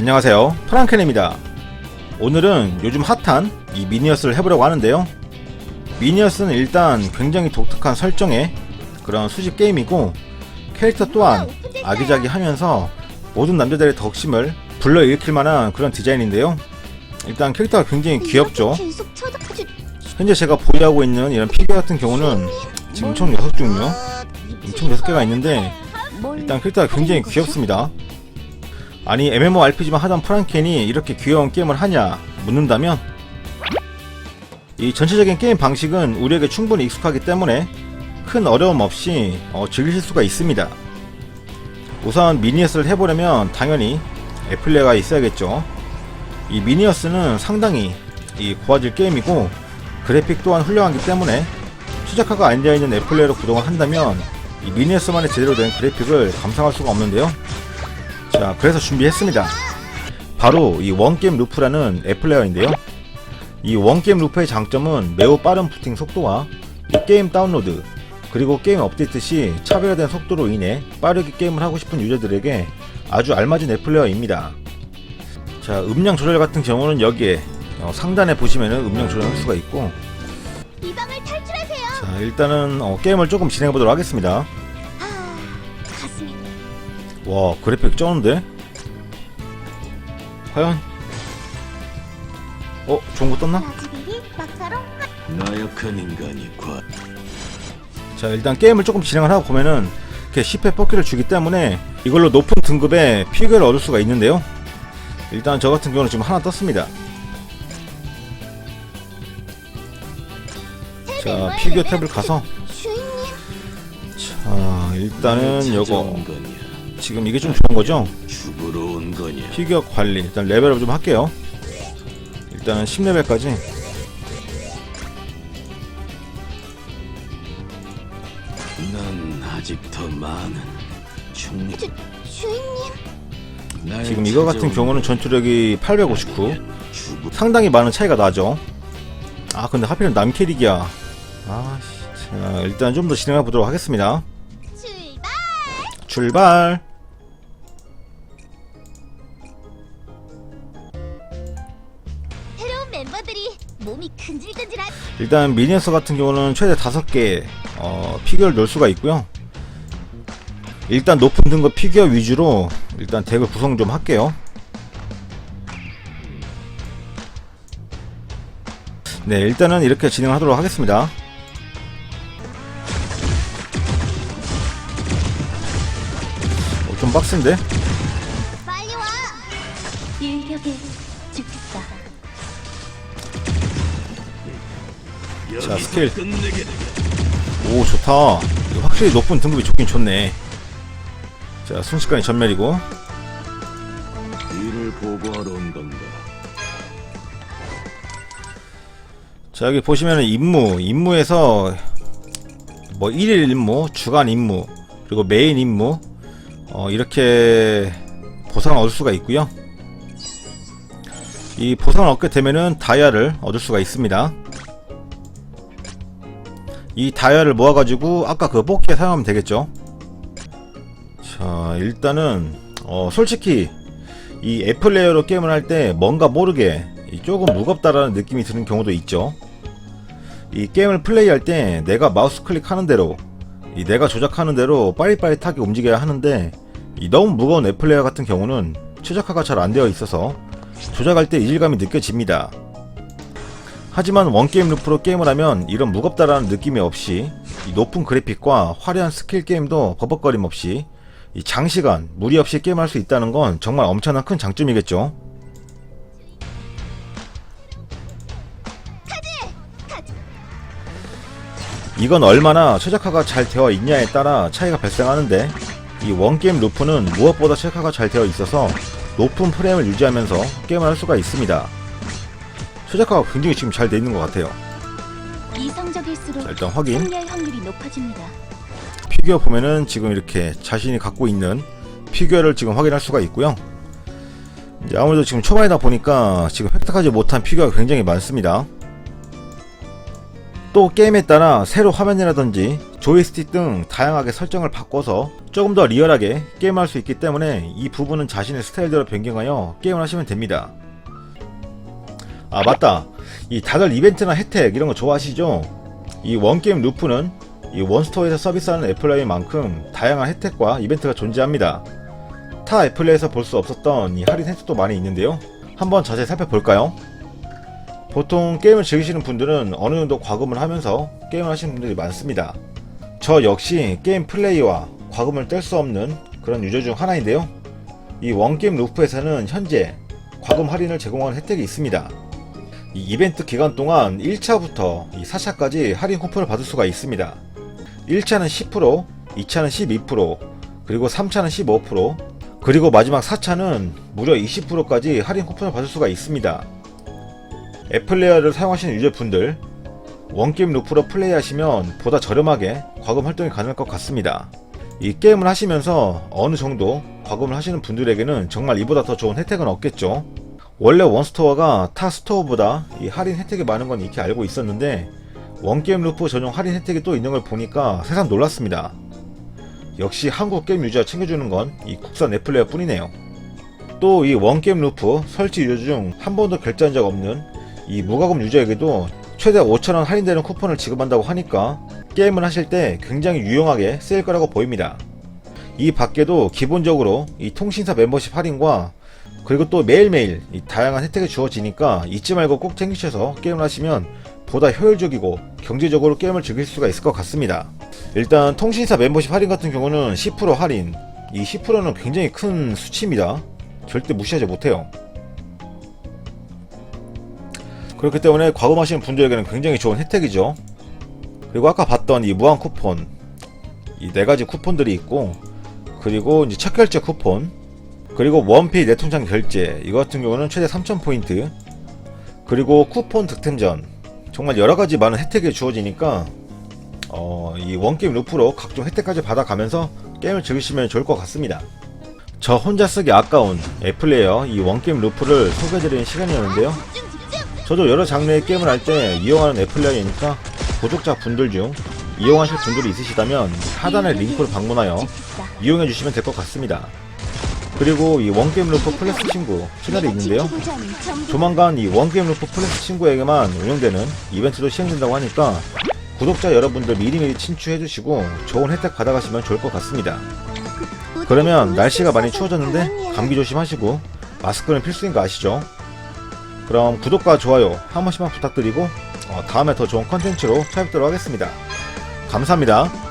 안녕하세요. 프랑켄입니다. 오늘은 요즘 핫한 이 미니어스를 해보려고 하는데요. 미니어스는 일단 굉장히 독특한 설정의 그런 수집 게임이고 캐릭터 또한 아기자기하면서 모든 남자들의 덕심을 불러일으킬 만한 그런 디자인인데요. 일단 캐릭터가 굉장히 귀엽죠. 현재 제가 보유하고 있는 이런 피규어 같은 경우는 지금 총 6종류 총 6개가 있는데 일단 캐릭터가 굉장히 귀엽습니다. 아니 MMORPG만 하던 프랑켄이 이렇게 귀여운 게임을 하냐 묻는다면 이 전체적인 게임 방식은 우리에게 충분히 익숙하기 때문에 큰 어려움 없이 어, 즐기실 수가 있습니다. 우선 미니어스를 해보려면 당연히 애플레가 있어야겠죠. 이 미니어스는 상당히 이 고화질 게임이고 그래픽 또한 훌륭하기 때문에 최적화가 안 되어 있는 애플레이로 구동을 한다면 이 미니어스만의 제대로 된 그래픽을 감상할 수가 없는데요. 자, 그래서 준비했습니다. 바로 이 원게임 루프라는 애플레어인데요. 이 원게임 루프의 장점은 매우 빠른 부팅 속도와 이 게임 다운로드 그리고 게임 업데이트 시 차별화된 속도로 인해 빠르게 게임을 하고 싶은 유저들에게 아주 알맞은 애플레어입니다. 자, 음량 조절 같은 경우는 여기에 어, 상단에 보시면은 음량 조절할 수가 있고. 자 일단은 어, 게임을 조금 진행해 보도록 하겠습니다. 와 그래픽 쩌는데? 과연? 어 좋은 거 떴나? 나약한 인간이 과 자 일단 게임을 조금 진행을 하고 보면은 이렇게 10회 뽑기를 주기 때문에 이걸로 높은 등급의 피규어를 얻을 수가 있는데요. 일단 저 같은 경우는 지금 하나 떴습니다. 자 피규어 탭을 가서. 자 일단은 요거 지금 이게 좀 좋은 거죠? 죽으러 온 거냐? 피규어 관리. 일단 레벨업 좀 할게요. 일단은 10레벨까지. 난 아직 더 많은 충리 주, 주인님. 날 지금 이거 같은 경우는 전투력이 859 거냐? 죽으 상당히 많은 차이가 나죠? 아 근데 하필은 남캐릭이야. 아씨 자 일단 좀 더 진행해 보도록 하겠습니다. 출발. 출발 몸이 근질근질한. 일단 미니어스 같은 경우는 최대 5개 어, 피규어를 넣을 수가 있고요 일단 높은 등급 피규어 위주로 일단 덱을 구성 좀 할게요 네 일단은 이렇게 진행하도록 하겠습니다 어, 좀 빡센데? 빨리 와. 일격에 죽겠다. 자, 스킬. 오 좋다. 확실히 높은 등급이 좋긴 좋네. 자 순식간에 전멸이고. 일을 보고하러 온 건가? 자 여기 보시면은 임무. 임무에서 뭐 1일 임무 주간 임무 그리고 메인 임무 어, 이렇게 보상을 얻을 수가 있고요. 이 보상을 얻게 되면은 다이아를 얻을 수가 있습니다 이 다이아를 모아가지고 아까 그 뽑기에 사용하면 되겠죠 자 일단은 어, 솔직히 이 애플레이어로 게임을 할 때 뭔가 모르게 이 조금 무겁다라는 느낌이 드는 경우도 있죠 이 게임을 플레이할 때 내가 마우스 클릭하는 대로 이 내가 조작하는 대로 빠릿빠릿하게 움직여야 하는데 이 너무 무거운 애플레이어 같은 경우는 최적화가 잘 안 되어 있어서 조작할 때 이질감이 느껴집니다. 하지만 원게임 루프로 게임을 하면 이런 무겁다라는 느낌이 없이 이 높은 그래픽과 화려한 스킬 게임도 버벅거림 없이 이 장시간 무리 없이 게임할 수 있다는 건 정말 엄청난 큰 장점이겠죠. 이건 얼마나 최적화가 잘 되어 있냐에 따라 차이가 발생하는데 이 원게임 루프는 무엇보다 최적화가 잘 되어 있어서 높은 프레임을 유지하면서 게임을 할 수가 있습니다. 최적화가 굉장히 지금 잘 되어 있는 것 같아요. 이성적일수록 자, 일단 확인. 승리할 확률이 높아집니다. 피규어 보면은 지금 이렇게 자신이 갖고 있는 피규어를 지금 확인할 수가 있고요. 이제 아무래도 지금 초반이다 보니까 지금 획득하지 못한 피규어가 굉장히 많습니다. 또 게임에 따라 새로 화면이라든지 조이스틱 등 다양하게 설정을 바꿔서 조금 더 리얼하게 게임할 수 있기 때문에 이 부분은 자신의 스타일대로 변경하여 게임을 하시면 됩니다. 아 맞다 이 다들 이벤트나 혜택 이런 거 좋아하시죠? 이 원게임 루프는 이 원스토어에서 서비스하는 애플라인 만큼 다양한 혜택과 이벤트가 존재합니다. 타 애플레에서 볼 수 없었던 이 할인 혜택도 많이 있는데요. 한번 자세히 살펴볼까요? 보통 게임을 즐기시는 분들은 어느 정도 과금을 하면서 게임을 하시는 분들이 많습니다. 저 역시 게임 플레이와 과금을 뗄 수 없는 그런 유저 중 하나인데요. 이 원게임 루프에서는 현재 과금 할인을 제공하는 혜택이 있습니다. 이 이벤트 기간 동안 1차부터 이 4차까지 할인 쿠폰을 받을 수가 있습니다. 1차는 10%, 2차는 12%, 그리고 3차는 15%, 그리고 마지막 4차는 무려 20%까지 할인 쿠폰을 받을 수가 있습니다. 애플레이어를 사용하시는 유저분들, 원게임 루프로 플레이하시면 보다 저렴하게 과금 활동이 가능할 것 같습니다. 이 게임을 하시면서 어느 정도 과금을 하시는 분들에게는 정말 이보다 더 좋은 혜택은 없겠죠. 원래 원스토어가 타 스토어보다 이 할인 혜택이 많은 건 익히 알고 있었는데 원게임 루프 전용 할인 혜택이 또 있는 걸 보니까 새삼 놀랐습니다. 역시 한국 게임 유저가 챙겨주는 건 이 국산 넷플레이어 뿐이네요. 또 이 원게임 루프 설치 유저 중 한 번도 결제한 적 없는 이 무과금 유저에게도 최대 5,000원 할인되는 쿠폰을 지급한다고 하니까 게임을 하실 때 굉장히 유용하게 쓰일 거라고 보입니다. 이 밖에도 기본적으로 이 통신사 멤버십 할인과 그리고 또 매일매일 이 다양한 혜택이 주어지니까 잊지 말고 꼭 챙기셔서 게임을 하시면 보다 효율적이고 경제적으로 게임을 즐길 수가 있을 것 같습니다. 일단 통신사 멤버십 할인 같은 경우는 10% 할인 이 10%는 굉장히 큰 수치입니다. 절대 무시하지 못해요. 그렇기 때문에 과금하시는 분들에게는 굉장히 좋은 혜택이죠. 그리고 아까 봤던 이 무한 쿠폰 이 네 가지 쿠폰들이 있고 그리고 이제 첫 결제 쿠폰 그리고 원페이 내 통장 결제 이거 같은 경우는 최대 3,000포인트 그리고 쿠폰 득템전 정말 여러가지 많은 혜택이 주어지니까 어, 이 원게임 루프로 각종 혜택까지 받아가면서 게임을 즐기시면 좋을 것 같습니다 저 혼자 쓰기 아까운 애플레이어 이 원게임 루프를 소개해드리는 시간이었는데요. 저도 여러 장르의 게임을 할 때 이용하는 애플레이어니까 구독자 분들 중 이용하실 분들이 있으시다면 하단의 링크를 방문하여 지키다. 이용해 주시면 될 것 같습니다. 그리고 이 원게임 루프 플러스 친구 채널이 있는데요. 조만간 이 원게임 루프 플러스 친구에게만 운영되는 이벤트도 시행된다고 하니까 구독자 여러분들 미리미리 친추해 주시고 좋은 혜택 받아가시면 좋을 것 같습니다. 그러면 날씨가 많이 추워졌는데 감기 조심하시고 마스크는 필수인 거 아시죠? 그럼 구독과 좋아요 한 번씩만 부탁드리고 어, 다음에 더 좋은 컨텐츠로 찾아뵙도록 하겠습니다. 감사합니다.